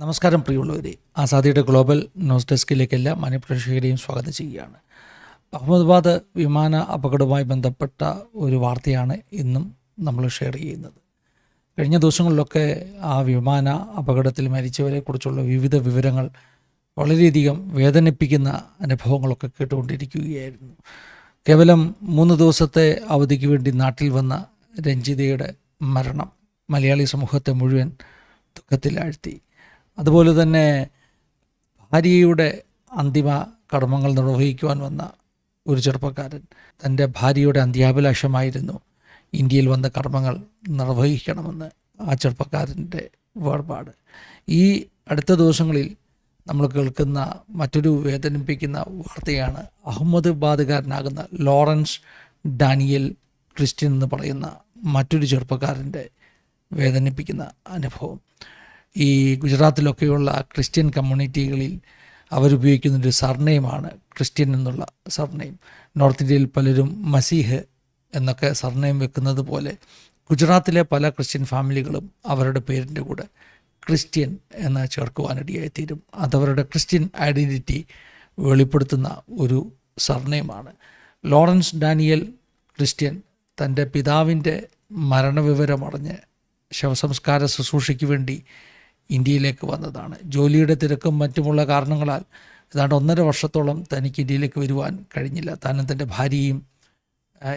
നമസ്കാരം പ്രിയമുള്ളവരെ. ആസാദിയുടെ global news ഡെസ്കിലേക്ക് എല്ലാ മാന്യപ്രേക്ഷകരെയും സ്വാഗതം ചെയ്യുകയാണ്. അഹമ്മദാബാദ് വിമാന അപകടവുമായി ബന്ധപ്പെട്ട ഒരു വാർത്തയാണ് ഇന്നും നമ്മൾ ഷെയർ ചെയ്യുന്നത്. കഴിഞ്ഞ ദിവസങ്ങളിലൊക്കെ ആ വിമാന അപകടത്തിൽ മരിച്ചവരെക്കുറിച്ചുള്ള വിവിധ വിവരങ്ങൾ വളരെയധികം വേദനിപ്പിക്കുന്ന അനുഭവങ്ങളൊക്കെ കേട്ടുകൊണ്ടിരിക്കുകയായിരുന്നു. കേവലം മൂന്ന് ദിവസത്തെ അവധിക്ക് വേണ്ടി നാട്ടിൽ വന്ന രഞ്ജിതയുടെ മരണം മലയാളി സമൂഹത്തെ മുഴുവൻ ദുഃഖത്തിലാഴ്ത്തി. അതുപോലെ തന്നെ ഭാര്യയുടെ അന്തിമ കർമ്മങ്ങൾ നിർവഹിക്കുവാൻ വന്ന ഒരു ചെറുപ്പക്കാരൻ തന്റെ ഭാര്യയുടെ അന്ത്യാഭിലാഷമായിരുന്നു ഇന്ത്യയിൽ വന്ന കർമ്മങ്ങൾ നിർവഹിക്കണമെന്ന് ആ ചെറുപ്പക്കാരന്റെ വേർപാട്. ഈ അടുത്ത ദിവസങ്ങളിൽ നമ്മൾ കേൾക്കുന്ന മറ്റൊരു വേദനിപ്പിക്കുന്ന വാർത്തയാണ് അഹമ്മദാബാദുകാരനാകുന്ന ലോറൻസ് ഡാനിയൽ ക്രിസ്ത്യൻ എന്ന് പറയുന്ന മറ്റൊരു ചെറുപ്പക്കാരന്റെ വേദനിപ്പിക്കുന്ന അനുഭവം. ഈ ഗുജറാത്തിലൊക്കെയുള്ള ക്രിസ്ത്യൻ കമ്മ്യൂണിറ്റികളിൽ അവരുപയോഗിക്കുന്നൊരു സർനെയിമാണ് ക്രിസ്ത്യൻ എന്നുള്ള സർനെയിം. നോർത്ത് ഇന്ത്യയിൽ പലരും മസീഹ് എന്നൊക്കെ സർനെയിം വെക്കുന്നത് പോലെ ഗുജറാത്തിലെ പല ക്രിസ്ത്യൻ ഫാമിലികളും അവരുടെ പേരിന്റെ കൂടെ ക്രിസ്ത്യൻ എന്ന് ചേർക്കുവാനിടയായി തീരും അതവരുടെ ക്രിസ്ത്യൻ ഐഡന്റിറ്റി വെളിപ്പെടുത്തുന്ന ഒരു സർനെയിമാണ്. ലോറൻസ് ഡാനിയൽ ക്രിസ്ത്യൻ തന്റെ പിതാവിന്റെ മരണവിവരമറിഞ്ഞ് ശവസംസ്കാര ശുശ്രൂഷയ്ക്ക് വേണ്ടി ഇന്ത്യയിലേക്ക് വന്നതാണ്. ജോലിയുടെ തിരക്കും മറ്റുമുള്ള കാരണങ്ങളാൽ ഏതാണ്ട് ഒന്നര വർഷത്തോളം തനിക്ക് ഇന്ത്യയിലേക്ക് വരുവാൻ കഴിഞ്ഞില്ല. താനും തന്റെ ഭാര്യയും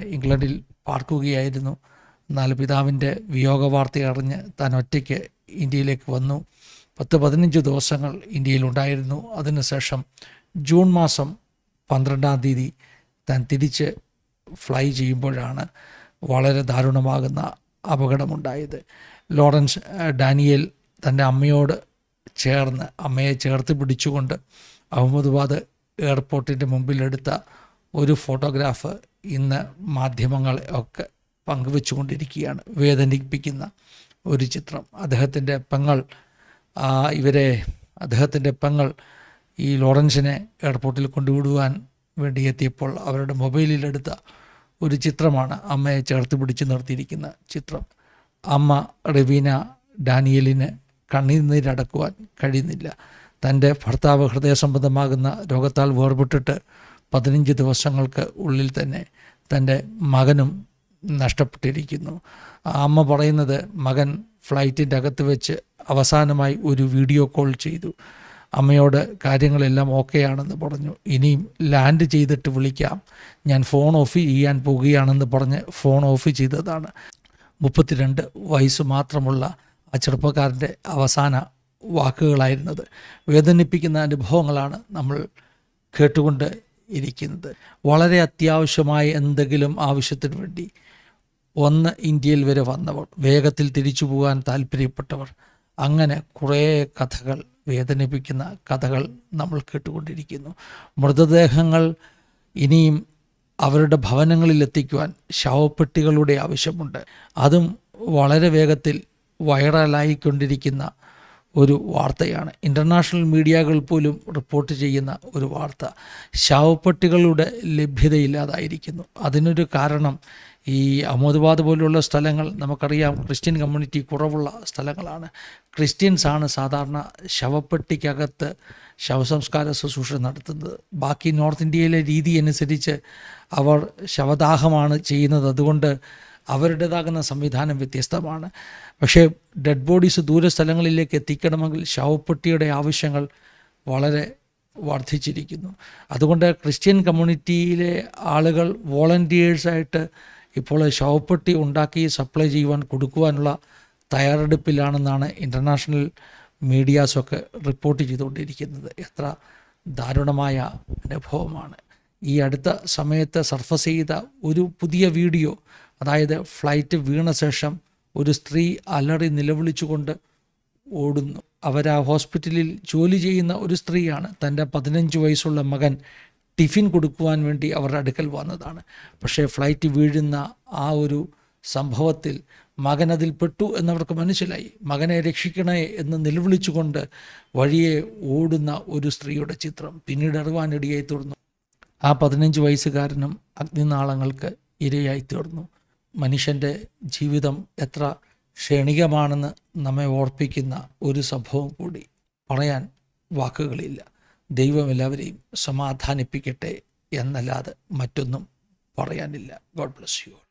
ഇംഗ്ലണ്ടിൽ പാർക്കുകയായിരുന്നു. എന്നാൽ പിതാവിന്റെ വിയോഗ വാർത്ത അറിഞ്ഞ് താൻ ഒറ്റയ്ക്ക് ഇന്ത്യയിലേക്ക് വന്നു. പത്ത് പതിനഞ്ച് ദിവസങ്ങൾ ഇന്ത്യയിലുണ്ടായിരുന്നു അതിനുശേഷം ജൂൺ മാസം പന്ത്രണ്ടാം തീയതി താൻ തിരിച്ച് ഫ്ലൈ ചെയ്യുമ്പോഴാണ് വളരെ ദാരുണമാകുന്ന അപകടമുണ്ടായത്. ലോറൻസ് ഡാനിയൽ തന്റെ അമ്മയോട് ചേർന്ന് അമ്മയെ ചേർത്ത് പിടിച്ചുകൊണ്ട് അഹമ്മദാബാദ് എയർപോർട്ടിന്റെ മുമ്പിലെടുത്ത ഒരു ഫോട്ടോഗ്രാഫ് ഇന്ന് മാധ്യമങ്ങളെ ഒക്കെ പങ്കുവെച്ചുകൊണ്ടിരിക്കുകയാണ്. വേദനിപ്പിക്കുന്ന ഒരു ചിത്രം. അദ്ദേഹത്തിന്റെ പെങ്ങൾ ഇവരെ അദ്ദേഹത്തിന്റെ പെങ്ങൾ ഈ ലോറൻസിനെ എയർപോർട്ടിൽ കൊണ്ടുവിടുവാൻ വേണ്ടി എത്തിയപ്പോൾ അവരുടെ മൊബൈലിലെടുത്ത ഒരു ചിത്രമാണ് അമ്മയെ ചേർത്ത് പിടിച്ച് നിർത്തിയിരിക്കുന്ന ചിത്രം. അമ്മ റവീന ഡാനിയലിന് കണ്ണീരടക്കുവാൻ കഴിയുന്നില്ല. തന്റെ ഭർത്താവ് ഹൃദയ സംബന്ധമാകുന്ന രോഗത്താൽ വേർപെട്ടിട്ട് പതിനഞ്ച് ദിവസങ്ങൾക്ക് ഉള്ളിൽ തന്നെ തന്റെ മകനും നഷ്ടപ്പെട്ടിരിക്കുന്നു. അമ്മ പറയുന്നത് മകൻ ഫ്ലൈറ്റിന്റെ അകത്ത് വെച്ച് അവസാനമായി ഒരു വീഡിയോ കോൾ ചെയ്തു. അമ്മയോട് കാര്യങ്ങളെല്ലാം ഓക്കെയാണെന്ന് പറഞ്ഞു. ഇനിയും ലാൻഡ് ചെയ്തിട്ട് വിളിക്കാം. ഞാൻ ഫോൺ ഓഫ് ചെയ്യാൻ പോവുകയാണെന്ന് പറഞ്ഞ് ഫോൺ ഓഫ് ചെയ്തതാണ്. മുപ്പത്തിരണ്ട് വയസ്സ് മാത്രമുള്ള ആ ചെറുപ്പക്കാരന്റെ അവസാന വാക്കുകളായിരുന്നത്. വേദനിപ്പിക്കുന്ന അനുഭവങ്ങളാണ് നമ്മൾ കേട്ടുകൊണ്ട് ഇരിക്കുന്നത്. വളരെ അത്യാവശ്യമായ എന്തെങ്കിലും ആവശ്യത്തിന് വേണ്ടി ഒന്ന് ഇന്ത്യയിൽ വരെ വന്നവർ വേഗത്തിൽ തിരിച്ചു പോകാൻ താല്പര്യപ്പെട്ടവർ അങ്ങനെ കുറേ കഥകൾ വേദനിപ്പിക്കുന്ന കഥകൾ നമ്മൾ കേട്ടുകൊണ്ടിരിക്കുന്നു. മൃതദേഹങ്ങൾ ഇനിയും അവരുടെ ഭവനങ്ങളിൽ എത്തിക്കുവാൻ ശവപ്പെട്ടികളുടെ ആവശ്യമുണ്ട്. അതും വളരെ വേഗത്തിൽ വൈറലായിക്കൊണ്ടിരിക്കുന്ന ഒരു വാർത്തയാണ്. ഇന്റർനാഷണൽ മീഡിയകൾ പോലും റിപ്പോർട്ട് ചെയ്യുന്ന ഒരു വാർത്ത. ശവപ്പെട്ടികളുടെ ലഭ്യതയില്ലാതായിരിക്കുന്നു. അതിനൊരു കാരണം ഈ അഹമ്മദാബാദ് പോലുള്ള സ്ഥലങ്ങൾ നമുക്കറിയാം. ക്രിസ്ത്യൻ കമ്മ്യൂണിറ്റി കുറവുള്ള സ്ഥലങ്ങളാണ്. ക്രിസ്ത്യൻസാണ് സാധാരണ ശവപ്പെട്ടിക്കകത്ത് ശവസംസ്കാര ശുശ്രൂഷ നടത്തുന്നത്. ബാക്കി നോർത്ത് ഇന്ത്യയിലെ രീതി അനുസരിച്ച് അവർ ശവദാഹമാണ് ചെയ്യുന്നത്. അതുകൊണ്ട് അവരുടേതാകുന്ന സംവിധാനം വ്യത്യസ്തമാണ്. പക്ഷേ ഡെഡ് ബോഡീസ് ദൂര സ്ഥലങ്ങളിലേക്ക് എത്തിക്കണമെങ്കിൽ ശവപ്പെട്ടിയുടെ ആവശ്യങ്ങൾ വളരെ വർദ്ധിച്ചിരിക്കുന്നു. അതുകൊണ്ട് ക്രിസ്ത്യൻ കമ്മ്യൂണിറ്റിയിലെ ആളുകൾ വോളണ്ടിയേഴ്സായിട്ട് ഇപ്പോൾ ശവപ്പെട്ടി ഉണ്ടാക്കി സപ്ലൈ ചെയ്യുവാൻ കൊടുക്കുവാനുള്ള തയ്യാറെടുപ്പിലാണെന്നാണ് ഇന്റർനാഷണൽ മീഡിയാസൊക്കെ റിപ്പോർട്ട് ചെയ്തുകൊണ്ടിരിക്കുന്നത്. എത്ര ദാരുണമായ അനുഭവമാണ്. ഈ അടുത്ത സമയത്ത് സർഫസ് ചെയ്ത ഒരു പുതിയ വീഡിയോ അതായത് ഫ്ലൈറ്റ് വീണ ശേഷം ഒരു സ്ത്രീ അലറി നിലവിളിച്ചുകൊണ്ട് ഓടുന്നു. അവർ ആ ഹോസ്പിറ്റലിൽ ജോലി ചെയ്യുന്ന ഒരു സ്ത്രീയാണ്. തന്റെ പതിനഞ്ച് വയസ്സുള്ള മകൻ ടിഫിൻ കൊടുക്കുവാൻ വേണ്ടി അവരുടെ അടുക്കൽ വന്നതാണ്. പക്ഷേ ഫ്ലൈറ്റ് വീഴുന്ന ആ ഒരു സംഭവത്തിൽ മകൻ അതിൽ പെട്ടു എന്നവർക്ക് മനസ്സിലായി. മകനെ രക്ഷിക്കണേ എന്ന് നിലവിളിച്ചുകൊണ്ട് വഴിയെ ഓടുന്ന ഒരു സ്ത്രീയുടെ ചിത്രം പിന്നീട് അറിവാനിടയായി തീർന്നു. ആ പതിനഞ്ച് വയസ്സുകാരനും അഗ്നിനാളങ്ങൾക്ക് ഇരയായി തീർന്നു. മനുഷ്യന്റെ ജീവിതം എത്ര ക്ഷണികമാണെന്ന് നമ്മെ ഓർപ്പിക്കുന്ന ഒരു സംഭവം കൂടി പറയാൻ വാക്കുകളില്ല. ദൈവം എല്ലാവരെയും സമാധാനിപ്പിക്കട്ടെ എന്നല്ലാതെ മറ്റൊന്നും പറയാനില്ല. God bless you